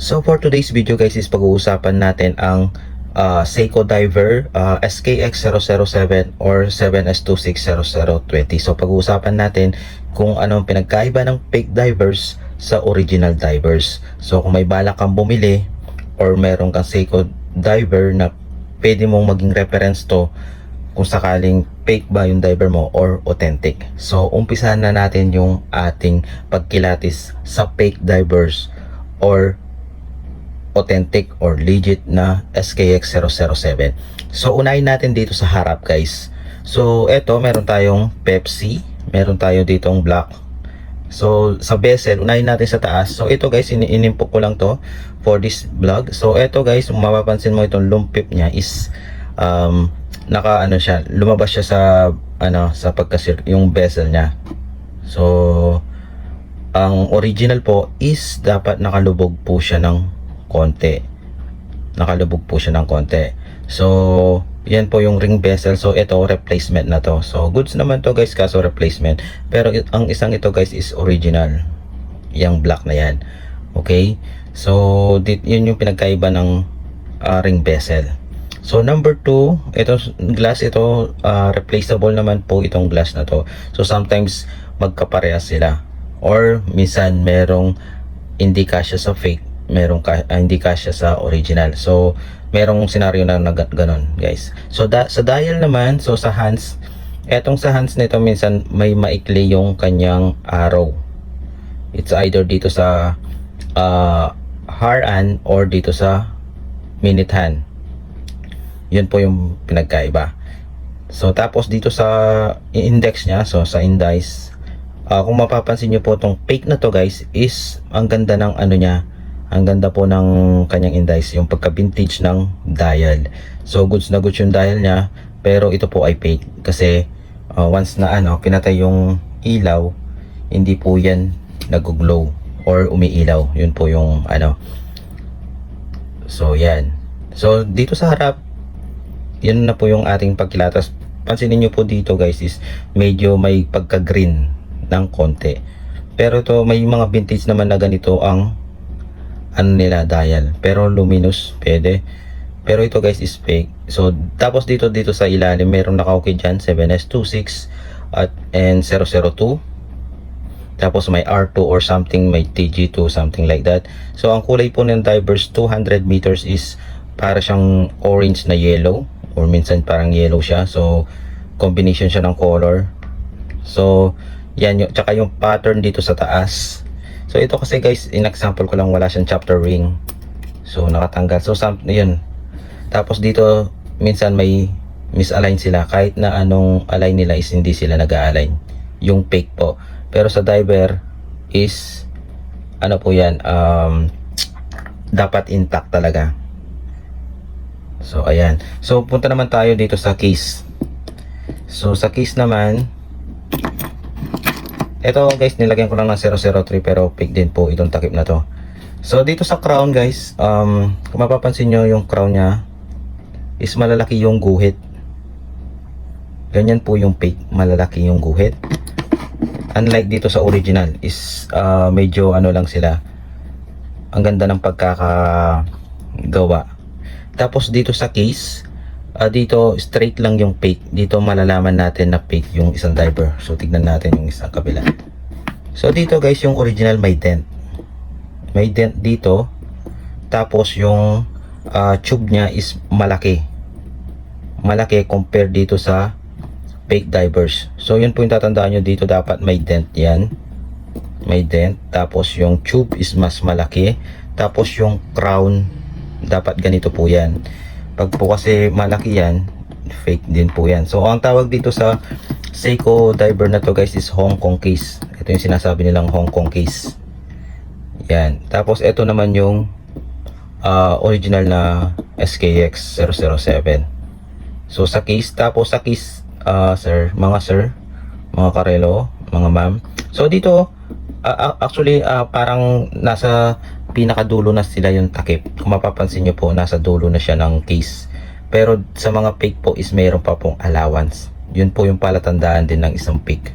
So for today's video guys is pag-uusapan natin ang uh, Seiko Diver uh, SKX007 or 7S260020. So pag-uusapan natin kung ano ang pinagkaiba ng fake divers sa original divers. So kung may balak kang bumili or meron kang Seiko Diver na pwede mong maging reference to kung sakaling fake ba yung diver mo or authentic. So, umpisahan na natin yung ating pagkilatis sa fake divers or authentic or legit na SKX 007. So, unahin natin dito sa harap guys. So, eto, meron tayong Pepsi. Meron tayo ditong black. So, sa bezel, unahin natin sa taas. So, ito guys, ini inimpok ko lang to for this vlog. So, eto guys, mapapansin mo itong lumpip niya is um, naka ano siya, lumabas siya sa ano sa pagkasir yung bezel niya. So ang original po is dapat nakalubog po siya ng konti. Nakalubog po siya ng konti. So yan po yung ring bezel. So ito replacement na to. So goods naman to guys kaso replacement. Pero ang isang ito guys is original. Yang black na yan. Okay? So dit, yun yung pinagkaiba ng ah, ring bezel. So number 2, ito glass ito ah, replaceable naman po itong glass na to. So sometimes magkaparehas sila or minsan merong hindi kasya sa fake, merong ka, ah, hindi kasya sa original. So merong scenario na, na ga- ganon, guys. So da, sa dial naman, so sa hands, etong sa hands nito minsan may maikli yung kanyang arrow. It's either dito sa uh, Haran or dito sa minute hand. Yun po yung pinagkaiba. So tapos dito sa index niya, so sa indice, ah, kung mapapansin niyo po tong fake na to guys is ang ganda ng ano niya, ang ganda po ng kanyang indice, yung pagka vintage ng dial. So goods na goods yung dial niya, pero ito po ay fake kasi ah, once na ano, pinatay yung ilaw, hindi po yan nag-glow or umiilaw. Yun po yung ano. So yan. So dito sa harap, yan na po yung ating pagkilatas. Pansinin nyo po dito guys is medyo may pagka-green ng konti. Pero to may mga vintage naman na ganito ang ano nila dial. Pero luminous, pwede. Pero ito guys is fake. So tapos dito dito sa ilalim merong naka-okay dyan 7S26 at and 002. Tapos may R2 or something, may TG2, something like that. So ang kulay po ng divers 200 meters is para siyang orange na yellow or minsan parang yellow siya. So combination siya ng color. So yan yung tsaka yung pattern dito sa taas. So ito kasi guys, in example ko lang wala siyang chapter ring. So nakatanggal. So some, yun. Tapos dito minsan may misalign sila kahit na anong align nila is hindi sila nag-align. Yung fake po. Pero sa diver is ano po yan um, dapat intact talaga. So ayan. So punta naman tayo dito sa case. So sa case naman ito guys nilagyan ko lang ng 003 pero fake din po itong takip na to. So dito sa crown guys, um, kung mapapansin nyo yung crown niya is malalaki yung guhit. Ganyan po yung fake, malalaki yung guhit. Unlike dito sa original is uh, medyo ano lang sila. Ang ganda ng pagkakagawa. Tapos dito sa case, ah, dito straight lang yung fake. Dito malalaman natin na fake yung isang diver. So tignan natin yung isang kabila. So dito guys yung original may dent. May dent dito. Tapos yung ah, tube niya is malaki. Malaki compare dito sa fake divers. So yun po yung tatandaan nyo dito dapat may dent yan. May dent. Tapos yung tube is mas malaki. Tapos yung crown dapat ganito po yan. Pag po kasi malaki yan, fake din po yan. So ang tawag dito sa Seiko diver na to guys is Hong Kong case. Ito yung sinasabi nilang Hong Kong case. Yan. Tapos ito naman yung ah, original na SKX 007. So sa case, tapos sa case, ah, sir, mga sir, mga karelo, mga ma'am. So dito, ah, actually, ah, parang nasa pinakadulo na sila yung takip. Kung mapapansin nyo po, nasa dulo na siya ng case. Pero sa mga fake po is mayroon pa pong allowance. Yun po yung palatandaan din ng isang fake.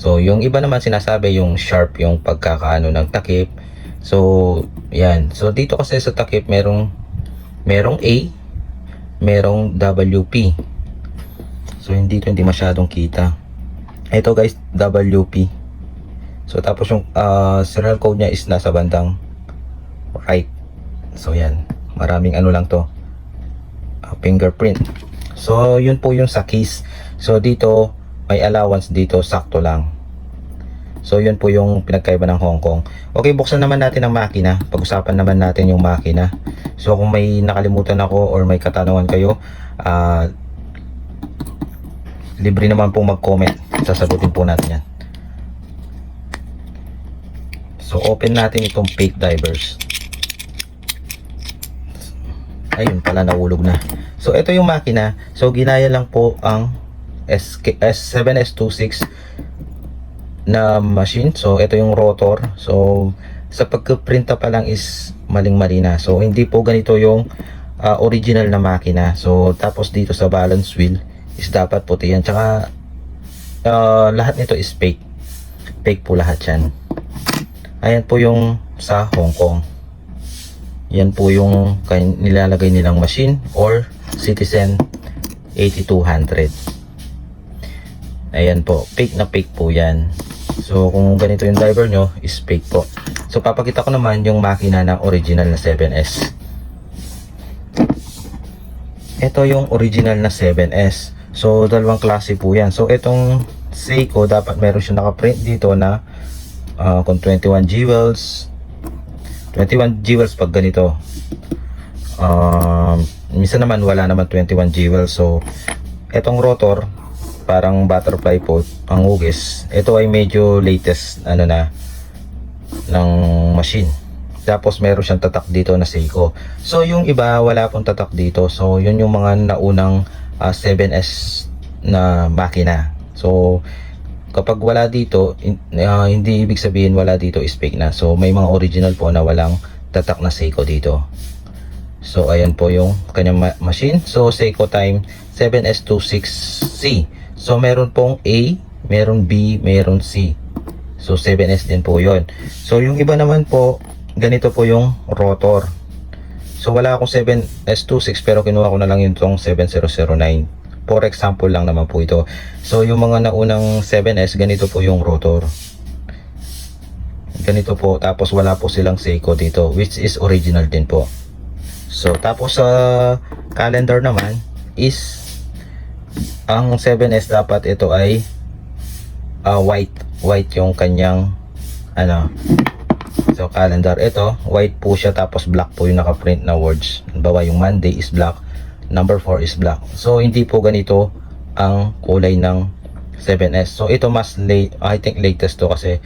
So yung iba naman sinasabi yung sharp yung pagkakaano ng takip. So, yan. So, dito kasi sa takip, merong, merong A, merong WP. So, hindi ito hindi masyadong kita. Ito guys, WP. So, tapos yung ah, serial code niya is nasa bandang right. So, yan. Maraming ano lang to. ah, fingerprint. So, yun po yung sa keys. So, dito, may allowance dito, sakto lang. So, yun po yung pinagkaiba ng Hong Kong. Okay, buksan naman natin ang makina. Pag-usapan naman natin yung makina. So, kung may nakalimutan ako or may katanungan kayo, ah, libre naman pong mag-comment. Sasagutin po natin yan. So, open natin itong fake divers. Ayun pala, nahulog na. So, ito yung makina. So, ginaya lang po ang SK, S7S26 na machine. So, ito yung rotor. So, sa pagka-printa pa lang is maling-mali na. So, hindi po ganito yung ah, original na makina. So, tapos dito sa balance wheel is dapat puti yan. Tsaka, ah, lahat nito is fake. Fake po lahat yan. Ayan po yung sa Hong Kong. Yan po yung nilalagay nilang machine or Citizen 8200. Ayan po, fake na fake po yan. So kung ganito yung driver nyo, is fake po. So papakita ko naman yung makina ng original na 7S. Ito yung original na 7S. So dalawang klase po yan. So itong Seiko dapat meron siya nakaprint dito na ah, kung 21 jewels. 21 jewels pag ganito. Um, minsan naman wala naman 21 jewels. So etong rotor parang butterfly po ang hugis. Ito ay medyo latest ano na ng machine. Tapos meron siyang tatak dito na Seiko. So yung iba wala pong tatak dito. So yun yung mga naunang ah, 7S na makina. So kapag wala dito, in- ah, hindi ibig sabihin wala dito is fake na. So, may mga original po na walang tatak na Seiko dito. So, ayan po yung kanyang ma- machine. So, Seiko Time 7S26C. So, meron pong A, meron B, meron C. So, 7S din po yon So, yung iba naman po, ganito po yung rotor. So, wala akong 7S26 pero kinuha ko na lang yung tong 7009 for example lang naman po ito. So yung mga naunang 7S, ganito po yung rotor. Ganito po, tapos wala po silang Seiko dito, which is original din po. So tapos sa calendar naman is ang 7S dapat ito ay ah, white, white yung kanyang ano. So calendar ito, white po siya tapos black po yung naka-print na words. Halimbawa yung Monday is black, number 4 is black. So hindi po ganito ang kulay ng 7S. So ito mas late, I think latest to kasi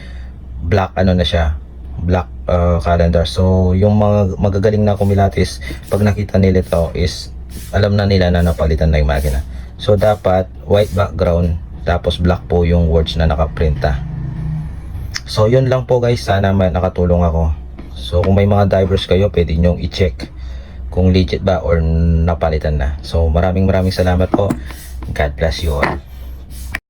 black ano na siya, black uh, calendar. So yung mga magagaling na kumilatis, pag nakita nila ito is alam na nila na napalitan na yung makina. So dapat white background tapos black po yung words na nakaprinta. So yun lang po guys, sana nakatulong ako. So kung may mga divers kayo, pwede nyong i-check kung legit ba or napalitan na. So maraming maraming salamat po. God bless you all.